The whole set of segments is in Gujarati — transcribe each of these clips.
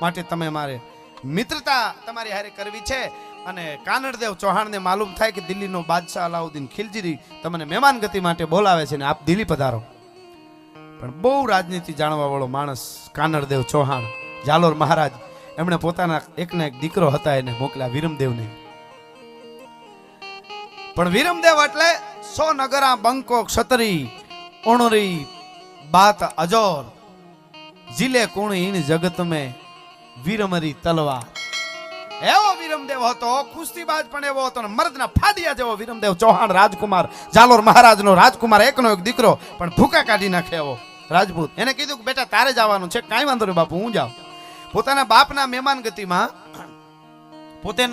માટે તમે મારે મિત્રતા તમારી હારે કરવી છે. અને કાનડદેવ ચૌહાણને માલુમ થાય કે દિલ્હીનો બાદશાહ અલાઉદ્દીન ખિલજીરી તમને મહેમાન ગતિ માટે બોલાવે છે ને આપ દિલ્હી પધારો. પણ બહુ રાજનીતિ જાણવા વાળો માણસ કાનડદેવ ચૌહાણ જાલોર મહારાજ, એમણે પોતાના એકના એક દીકરો હતા એને મોકલ્યા વિરમદેવને. પણ વિરમદેવ એટલે સો નગરા બંકો ક્ષત્રિય ઓણરી બાત અજોર. જીલે કોણ ઈન જગત મેં વીરમરી તલવા એવો વિરમદેવ હતો કુસ્તીબાજ પણ એવો હતો મર્દના ફાડિયા જેવો વિરમદેવ, ચૌહાણ રાજકુમાર જાલોર મહારાજનો રાજકુમાર, એકનો એક દીકરો, પણ ભૂકા કાઢી નાખે એવો રાજપૂત. એને કીધું કે, બેટા, તારે જવાનું છે, કાંઈ વાંધો નહીં બાપુ, હું જાઉં. પોતાના બાપના મહેમાન ગતિમાં પોતે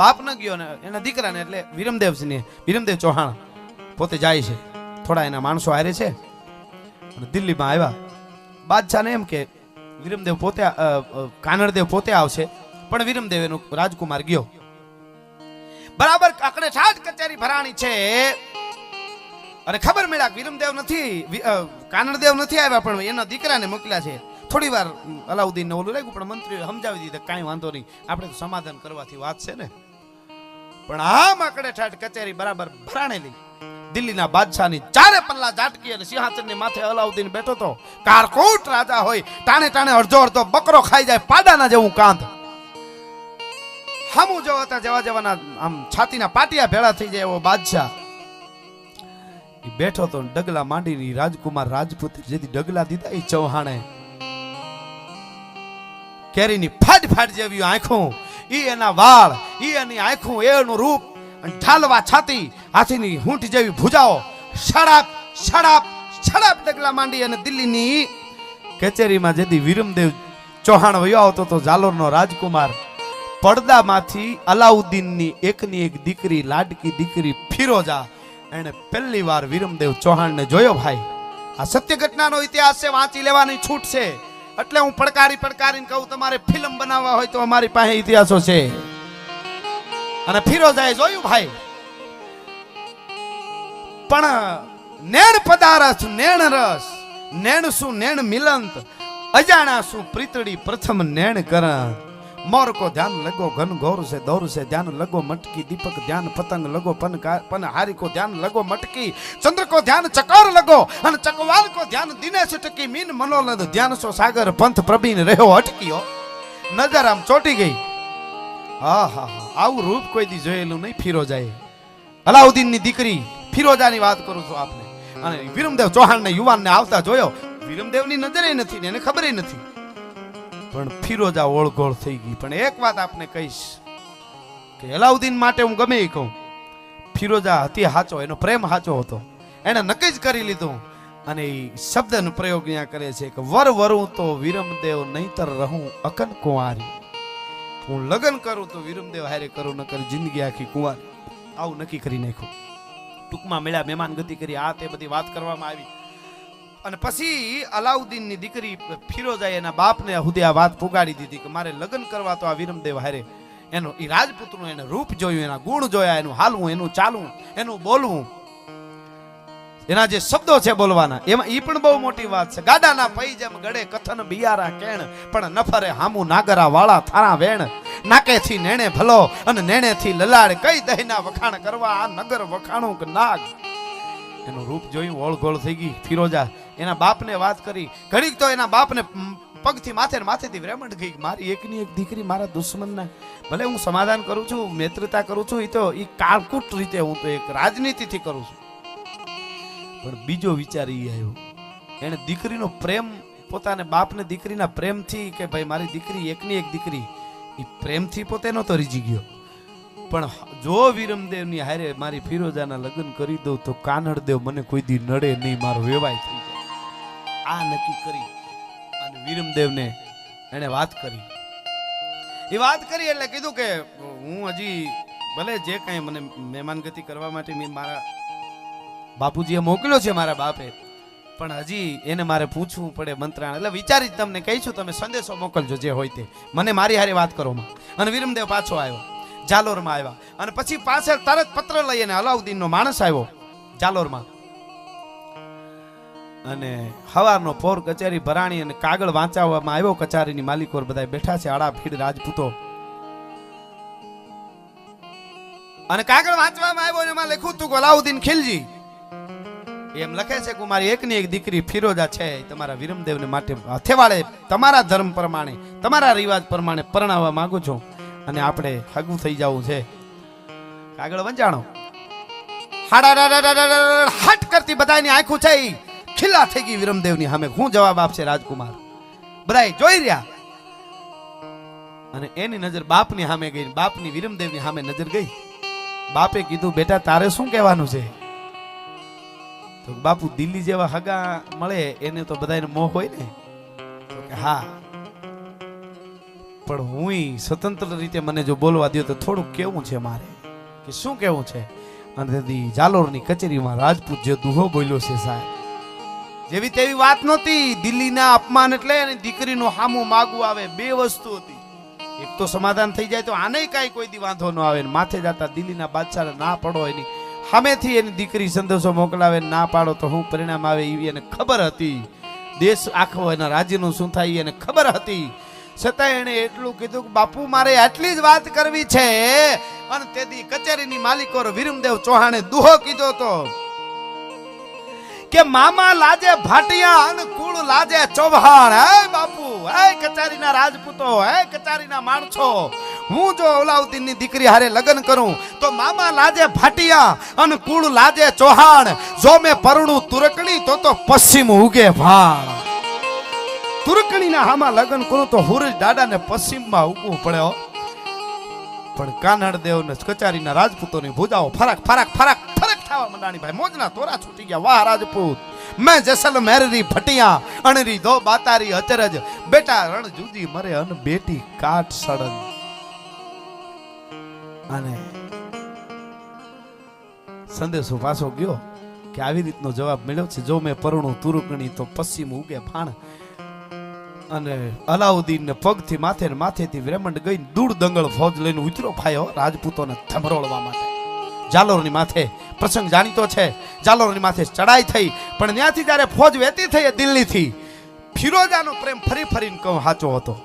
બાપ ન ગયો ને, એના દીકરાને એટલે વીરમદેવ વીરમદેવ ચૌહાણ પોતે જાય છે. થોડા એના માણસો હારે છે. અને દિલ્હીમાં આવ્યા. બાદશાહને એમ કે વિરમદેવ પોતે અ, પોતે આવશે. પણ વિરમદેવ એનો રાજકુમાર ગયો. બરાબર આકડે ઠાઠ કચેરી ભરાણી છે. અને ખબર મળ્યા વિરમદેવ નથી કાનરદેવ નથી આવ્યા પણ એના દીકરાને મોકલ્યા છે. થોડી વાર અલાઉદ્દીનને ઓલું લાગ્યું પણ મંત્રીએ સમજાવી દીધા કાંઈ વાંધો નહીં આપણે સમાધાન કરવાથી વાત છે ને. પણ આ આકડે ઠાઠ કચેરી બરાબર ભરાણેલી દિલ્હીના બાદશાહની ચારે પલ્લા ઝાટકી અને સિંહાસનની માથે અલાઉદ્દીન બેઠો તો કારકોટ રાજા હોય ટાણે ટાણે અડધો અડધો બકરો ખાઈ જાય, પાડાના જેવું કાંધ. હામું જો હતા, જવા જવાના, આમ છાતીના પાટિયા ભેળા થઈ જાય એવો બાદશાહ. બેઠો તો ડગલા માંડીની રાજકુમાર રાજપૂત જેથી ડગલા દીધા એ ચૌહાણે. કેરીની ફાડ ફાડ જેવી આંખો, ઈ એના વાળ, ઈ એની આંખો, એનું રૂપ અને ઢાલવા છાતી, હાથીની હૂંઠ જેવી ભુજાઓ. શડાપ શડાપ શડાપ ડગલા માંડી અને દિલ્હીની કચેરીમાં જેથી વિરમદેવ ચૌહાણ વયો આવતો તો જાલોરનો રાજકુમાર પડદામાંથી અલાઉદ્દીનની એકની એક દીકરી, લાડકી દીકરી ફિરોજા એણે પહેલી વાર વિરમદેવ ચૌહાણને જોયો, ભાઈ, આ સત્ય ઘટનાનો ઇતિહાસ છે, વાંચી લેવાની છૂટ છે. એટલે હું પડકારી પડકારીને કહું, તમારે ફિલ્મ બનાવવા હોય તો અમારી પાસે ઇતિહાસો છે. અને ફિરોજાએ જોયું, ભાઈ, પણ નેણ પદારથ નેણ રસ, નેણ શું નેણ મિલંત, અજાણા શું પ્રીતડી પ્રથમ નેણ કર મોર કો ધ્યાન લગો, ઘન ઘોર છે દોર છે ધ્યાન લગો, મટકી દીપક ધ્યાન, પતંગ લગો, પન પન હારી કો ધ્યાન લગો, મટકી. ચંદ્ર કો ધ્યાન, ચકોર લગો, અને ચકવાલ કો ધ્યાન, દિનેશ ટકી મીન મનોલદ. ધ્યાન સો સાગર, પંથ પ્રબીન રહ્યો અટક્યો. નજર આમ ચોટી ગઈ. હા હા આવું રૂપ કોઈ દી જોયેલું નહીં, ફિરોજાએ. અલાઉદ્દીનની દીકરી ફિરોજાની વાત કરું છું આપને. અને વિરમદેવ ચૌહાણને યુવાનને આવતા જોયો. વિરમદેવની નજરે નથી ને એને ખબર નથી. પણ ફિરોજા ઓળઘોળ થઈ ગઈ. પણ એક વાત આપને કહીશ કે અલાઉદ્દીન માટે હું ગમે એ કહું. ફિરોજા હતી હાચો, એનો પ્રેમ હાચો હતો. એને નક્કી જ કરી લીધું. અને એ શબ્દનો પ્રયોગ અહીંયા કરે છે કે વર વરું તો વિરમદેવ નહીતર રહું અકન કુંવારી હું લગ્ન કરું તો વિરમદેવ હારે કરું ન કરું જિંદગી આખી કુંવાર આવું નક્કી કરી નાખ્યું. ટૂંકમાં મળ્યા મહેમાન ગતિ કરી, આ તે બધી વાત કરવામાં આવી. અને પછી અલાઉદ્દીનની દીકરી ફિરોજાએ એના બાપને હુદે આ વાત પુગાડી દીધી કે મારે લગ્ન કરવા તો આ વિરમદેવ હારે એનો એ રાજપુતનું એને રૂપ જોયું, એના ગુણ જોયા, એનું હાલવું, એનું ચાલવું, એનું બોલવું. એના જે શબ્દો છે બોલવાના, એમાં એ પણ બહુ મોટી વાત છે. ગાડાના પૈ જેમ ગળે કથન બિયારા કેણ, પણ નફરે હામુ નાગરા વાળા થારા વેણ. નાકેથી નેણે ભલો અને નેણેથી લલાડ, કઈ દહીના વખાણ કરવા આ નગર વખાણું કે નાગ? એનું રૂપ જોયું, ઓળઘોળ થઈ ગઈ, ફિરોજા. એના બાપને વાત કરી. ઘડીક તો એના બાપને પગથી માથે માથેથી વ્રેમંડ ગઈ મારી એકની એક દીકરી મારા દુશ્મનના. ભલે હું સમાધાન કરું છું મિત્રતા કરું છું એ તો એ કાળકૂટ રીતે હું તો એક રાજનીતિથી કરું છું. પણ બીજો વિચાર એ આવ્યો. એને દીકરીનો પ્રેમ, પોતાને બાપને દીકરીના પ્રેમથી કે ભાઈ મારી દીકરી એકની એક દીકરી એ પ્રેમથી પોતે નહોતો રીજી ગયો. પણ જો વિરમદેવની હારે મારી ફિરોજાના લગ્ન કરી દઉં તો કાનડદેવ મને કોઈ દી નડે નહીં, મારો વેવાય થઈ જાય. આ નક્કી કરી અને વિરમદેવને એણે વાત કરી. એ વાત કરી એટલે કીધું કે હું હજી ભલે જે કાંઈ મને મહેમાનગતિ કરવા માટે મેં મારા બાપુજીએ મોકલ્યો છે મારા બાપે. પણ હજી એને મારે પૂછવું પડે મંત્રાણ. એટલે વિચારી તમને કહીશું તમે સંદેશો મોકલજો જે હોય તે. મને મારી હારે વાત કરો અને વિરમદેવ પાછો આવ્યો. જાલોરમાં આવ્યા. અને પછી પાછળ તરત પત્ર લઈને અલાઉદ્દીનનો માણસ આવ્યો. જાલોરમાં. અને હવારનો પોર કચેરી ભરાણી અને કાગળ વાંચાવવામાં આવ્યો. કચારીની માલિકો બધા બેઠા છે, આડા ભીડ રાજપૂતો. અને કાગળ વાંચવામાં આવ્યો અને એમાં લખ્યું તું અલાઉદ્દીન ખિલજી એમ લખે છે કે મારી એકની એક દીકરી ફિરોજા છે. તમારા વિરમદેવને માટે હથેવાળે તમારા ધર્મ પ્રમાણે, તમારા રિવાજ પ્રમાણે પરણાવવા માંગુ છું. અને આપણે હગું થઈ જવું છે. કાગળ વંચાણો. હાટ કરતી બધાની આંખું છે ખીલા થઈ ગઈ વિરમદેવની સામે શું જવાબ આપશે રાજકુમાર બધાય જોઈ રહ્યા અને એની નજર બાપની સામે ગઈ બાપની વિરમદેવની સામે નજર ગઈ બાપે કીધું બેટા તારે શું કહેવાનું છે તો બાપુ દિલ્હી જેવા હગા મળે, એને તો બધાને મોહ હોય ને? હા. પણ હું સ્વતંત્ર રીતે મને જો બોલવા દો તો થોડું કેવું છે મારે? કે શું કેવું છે? અને જાલોરની કચેરીમાં રાજપૂત જે દુહો બોલ્યો છે સાહેબ. જેવી તેવી વાત નહોતી. દિલ્હીના અપમાન એટલે અને દીકરીનું હામું માગવું આવે બે વસ્તુ હતી. એક તો સમાધાન થઈ જાય તો આને કાંઈ કોઈ દી વાંધો ન આવે માથે જતા દિલ્હીના બાદશાહને ના પડો એની સામેથી એની દીકરી સંદેશો મોકલાવે, ના પાડો તો શું પરિણામ આવે એવી એને ખબર હતી. દેશ આખો એના રાજ્યનું શું થાય એને ખબર હતી. છતાં એણે એટલું કીધું કે, બાપુ, મારે આટલી જ વાત કરવી છે. અને તેથી કચેરીની માલિકો વિરમદેવ ચૌહાણે દુહો કીધો તો કે, મામા લાજે ભાટિયા અને કુળ લાજે ચૌહાણ. હે બાપુ, હે કચારીના રાજપૂતો, હે કચારીના માણસો. હું જો અલાઉદ્દીનની દીકરી હારે લગ્ન કરું, તો મામા લાજે ભાટિયા અને કુળ લાજે ચૌહાણ. જો મેં પરણું તુરકણી, તો તો પશ્ચિમ ઉગે ભાણ. તુરકણીના હામાં લગ્ન કરું, તો હુરજ દાદાને પશ્ચિમમાં ઉગવું પડે પણ કાનડ દેવને કચારીના રાજપૂતોની ભૂજાઓ ફરક, ફરાક ફરાક, ફરક થવા મંડાણી ભાઈ. મોજના તોરા છૂટી ગયા. વાહ, રાજપૂત. મેં જેસલ રી ભટિયા, અણરી દો બાતારી અચરજ. બેટા રણ જુદી મરે અન બેટી કાટ સડન અને સંદેશો પાછો ગયો કે આવી રીતનો જવાબ મળ્યો છે. જો મેં પરણું તુરુકણી તો પશ્ચિમ ઉગે ફાણ અને અલાઉદ્દીન ને પગથી માથે ને માથેથી વ્રેમંડ ગઈ દૂર દંગળ ફોજ લઈને ઉતરો ફાયો રાજપૂતોને થમરોળવા માટે. જાલોરની માથે પ્રસંગ જાણીતો છે. જાલોરની માથે ચડાઈ થઈ. પણ ત્યાંથી જ્યારે ફોજ વહેતી થઈ દિલ્હીથી ફિરોજાનો પ્રેમ ફરી ફરીને કહું સાચો હતો.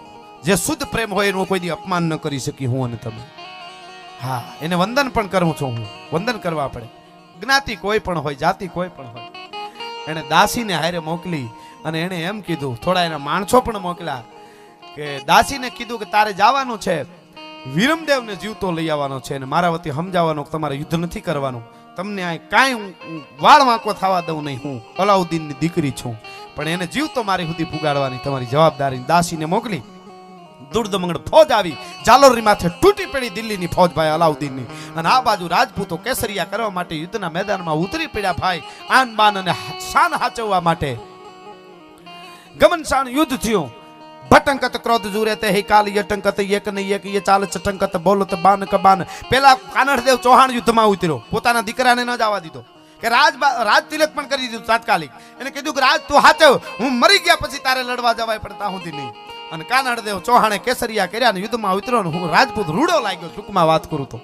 જે શુદ્ધ પ્રેમ હોય એનું કોઈ અપમાન ન કરી શકી હું અને તમે. હા, એને વંદન પણ કરું છું હું. વંદન કરવા પડે. જ્ઞાતિ કોઈ પણ હોય, જાતિ કોઈ પણ હોય. એણે દાસીને હારે મોકલી અને એણે એમ કીધું, થોડા એના માણસો પણ મોકલ્યા કે દાસીને કીધું કે તારે જવાનું છે. વિરમદેવને જીવતો લઈ આવવાનો છે અને મારા વતી સમજાવવાનો તમારે યુદ્ધ નથી કરવાનું. તમને આ કાંઈ વાળ વાંકો થવા દઉં નહીં હું. અલાઉદ્દીનની દીકરી છું. પણ એને જીવતો મારી સુધી પુગાડવાની તમારી જવાબદારી દાસીને મોકલી. દુર્દમંગળ ફોજ આવી જાલોરી માથે તૂટી પડી દિલ્હીની ફોજ ભાઈ અલાઉદ્દીનની. અને આ બાજુ રાજપૂતો કેસરિયા કરવા માટે યુદ્ધના મેદાનમાં ઉતરી પડ્યા ભાઈ, આન બાન અને શાન હાચવવા માટે. ગમનશાન યુદ્ધ થયું. ભટંકત ક્રોધ જુરે તે હે કાલ યટંકત એક ને એક, યે ચાલ ચટંકત બોલત બાન કબાન પેલા કાનડદેવ ચૌહાણ યુદ્ધમાં ઉતર્યો. પોતાના દીકરાને ન જવા દીધો. કે રાજ રાજ તિલક પણ કરી દીધું તાત્કાલિક. એને કીધું કે, રાજ, તું હાચવ. હું મરી ગયા પછી તારે લડવા જવાય પણ તા નહીં. અને કાનાડદેવ ચૌહાણે કેસરિયા કર્યા અને યુદ્ધમાં ઉતર્યો ને હું રાજપૂત રૂડો લાગ્યો, ટૂંકમાં વાત કરું તો.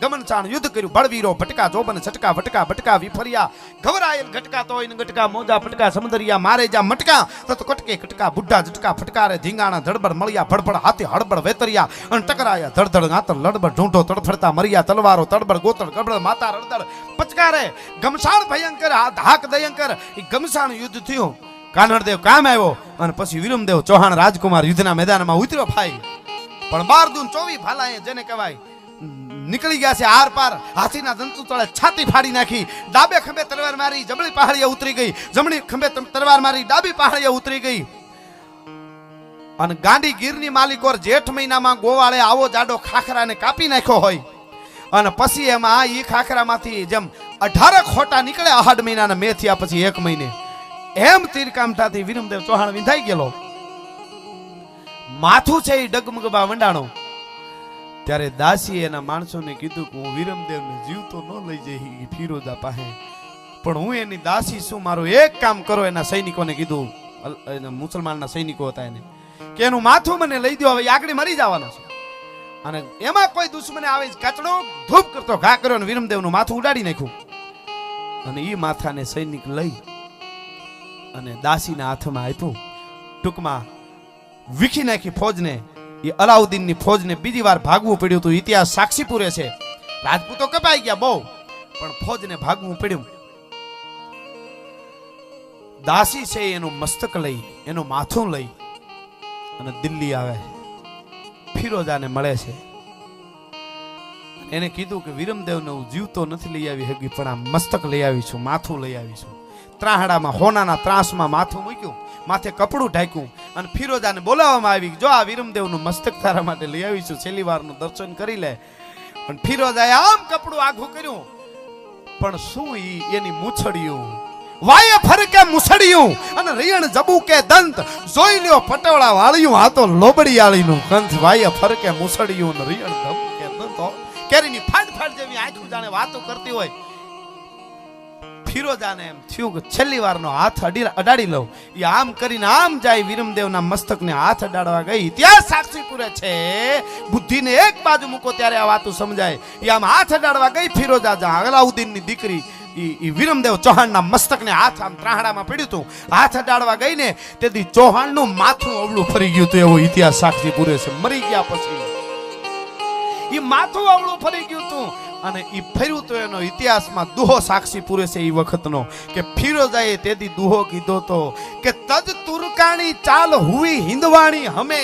ગમનચાણ યુદ્ધ કર્યું, બળવીરો ભટકા જોબન છટકા ભટકા ભટકા વિફર્યા. ગવરાયેલ ઘટકા તો ઘટકા, મોજા ફટકા, સમંદરિયા મારે જા મટકા. તો કટકે કટકા, બુઢા ઝટકા ફટકારે, ધીંગાણા ધડબડ મળ્યા, ભડભડ હાથે હડબડ વેતરિયા. અને ટકરાયા, ધડધડ ગાતર લડબડ, ઢૂંઢો તડફડતા મરિયા. તલવારો, તડબડ, ગોતડ ગબડ માતા રડદડ પચકારે. ગમસાણ ભયંકર હાક દયંકર. એ ગમસાણ યુદ્ધ થયું. કાનડદેવ કામ આવ્યો અને પછી વિરમદેવ ચૌહાણ રાજકુમાર યુદ્ધના મેદાનમાં ઉતર્યો ફાઈ પણ બાર દૂન ચોવી ભાલાએ જેને કહેવાય, નીકળી ગયા છે આર પાર, હાથીના જંતુ તળે છાતી ફાડી નાખી, ડાબે ખંભે તલવાર મારી જમણી પહાડીએ ઉતરી ગઈ, જમણી ખંભે તલવાર મારી ડાબી પહાડીએ ઉતરી ગઈ. અને ગાંડી ગીરની માલિકોર જેઠ મહિનામાં ગોવાળે આવો જાડો ખાખરાને કાપી નાખ્યો હોય. અને પછી એમાં ઈ ખાખરામાંથી જેમ અઢારક ખોટા નીકળે અહાડ મહિનાના મે થયા પછી એક મહિને. એમ તીરકામઠાથી વિરમદેવ ચૌહાણ વિંધાઈ ગયેલો. માથું છે એ ડગમગબા વંડાણો. ત્યારે દાસીએ એના માણસોને કીધું કે હું વિરમદેવને જીવતો ન લઈ જઈ ફિરોદા પાસે. પણ હું એની દાસી શું મારું એક કામ કરો, એના સૈનિકોને કીધું. એના મુસલમાનના સૈનિકો હતા એને. કે એનું માથું મને લઈ દો હવે આગળ મરી જવાનો છે. અને એમાં કોઈ દુશ્મને આવે કચડો ધૂપ કરતો ઘા કર્યો અને વિરમદેવનું માથું ઉડાડી નાખ્યું. અને એ માથાને સૈનિક લઈ અને દાસીના હાથમાં આપ્યું. ટૂંકમાં વીખી નાખી ફોજને, એ અલાઉદ્દીનની ફોજને બીજી વાર ભાગવું પડ્યું હતું. ઇતિહાસ સાક્ષી પૂરે છે. રાજપૂતો કપાઈ ગયા બહુ, પણ ફોજને ભાગવું પડ્યું. દાસી છે એનું મસ્તક લઈ, એનું માથું લઈ અને દિલ્હી આવે. ફિરોજાને મળે છે. એને કીધું કે વિરમદેવને હું જીવતો નથી લઈ આવી હગી, પણ આ મસ્તક લઈ આવી છું, માથું લઈ આવી છું. ત્રાહડામાં, હોનાના ત્રાસમાં માથું મૂક્યું, માથે કપડું ઢાંક્યું અને ફિરોજાને બોલાવવામાં આવી જો આ વિરમદેવનું મસ્તક તારા માટે લઈ આવીશું, છેલ્લી વારનું દર્શન કરી લે. અને ફિરોજાએ આમ કપડું આઘું કર્યું. પણ શું ઈ એની મૂછડિયું? વાય ફરકે મુસડિયું અને રિયણ જબુ કે દંત. જોઈ લ્યો, પટોળા વાળ્યું, આ તો લોબડિયાળીનું કંથ વાય ફરકે મુસડિયું ને રિયણ જબુ કે દંત. કેરીની ફાડ ફાડ જેવી આંખું જાણે વાતો કરતી હોય. ફિરોજાને એમ થયું કે છેલ્લી વારનો હાથ અડી અડાડી લઉં. એ આમ કરીને આમ જાય વિરમદેવના મસ્તકને હાથ અડાડવા ગઈ. ઇતિહાસ સાક્ષી પૂરે છે. બુદ્ધિને એક બાજુ મૂકો ત્યારે આ વાતું સમજાય. એ આમ હાથ અડાડવા ગઈ ફિરોજા જા અલાઉદ્દીનની દીકરી ઈ વિરમદેવ ચૌહાણના મસ્તકને હાથ આમ ત્રાહડામાં પડ્યું હતું. હાથ અડાડવા ગઈ ને તેથી ચૌહાણનું માથું અવળું ફરી ગયું હતું એવો ઇતિહાસ સાક્ષી પૂરે છે. મરી ગયા પછી. ઈ માથું અવળું ફરી ગયું હતું. અને એ ફર્યું તો એનો ઇતિહાસમાં દુહો સાક્ષી પૂરે છે એ વખતનો, કે ફિરોજાએ તેથી દુહો કીધો તો, કે તજ તુરકાણી ચાલ હુઈ હિંદવાણી હમે.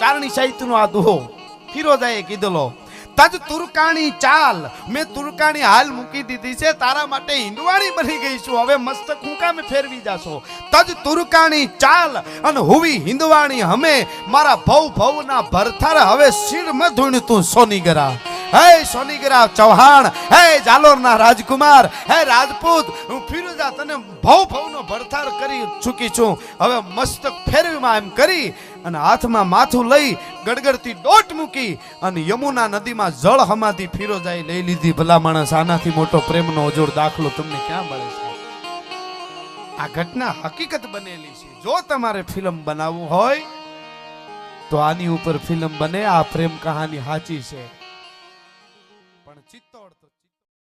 ચારણી સાહિત્યનો આ દુહો ફિરોજાએ કીધેલો. તજ તુરકાણી ચાલ, મેં તુરકાણી હાલ મૂકી દીધી છે, તારા માટે હિંદવાણી બની ગઈ છું, હવે મસ્તક હું કામે ફેરવી જાશો. તજ તુરકાણી ચાલ અને હુવી હિંદવાણી હમે, મારા ભવ ભવના ભરથાર હવે શિર મધુણ તું સોનીગરા હે સોનીગરા ચૌહાણ, હે જાલોરના રાજકુમાર, હે રાજપૂત, હું ફિરોજા તને ભવ ભવનો ભરથાર કરી ચૂકી છું. હવે મસ્તક ફેરવીમાં એમ કરી અને હાથમાં માથું લઈ ગડગડતી દોટ મૂકી અને યમુના નદીમાં જળ હમાતી ફિરોજાએ લઈ લીધી. ભલા માણસ, આનાથી મોટો પ્રેમનો અજોડ દાખલો તમને ક્યાં મળે છે? આ ઘટના હકીકત બનેલી છે. જો તમારે ફિલ્મ બનાવવું હોય, તો આની ઉપર ફિલ્મ બને. આ પ્રેમ કહાની સાચી છે.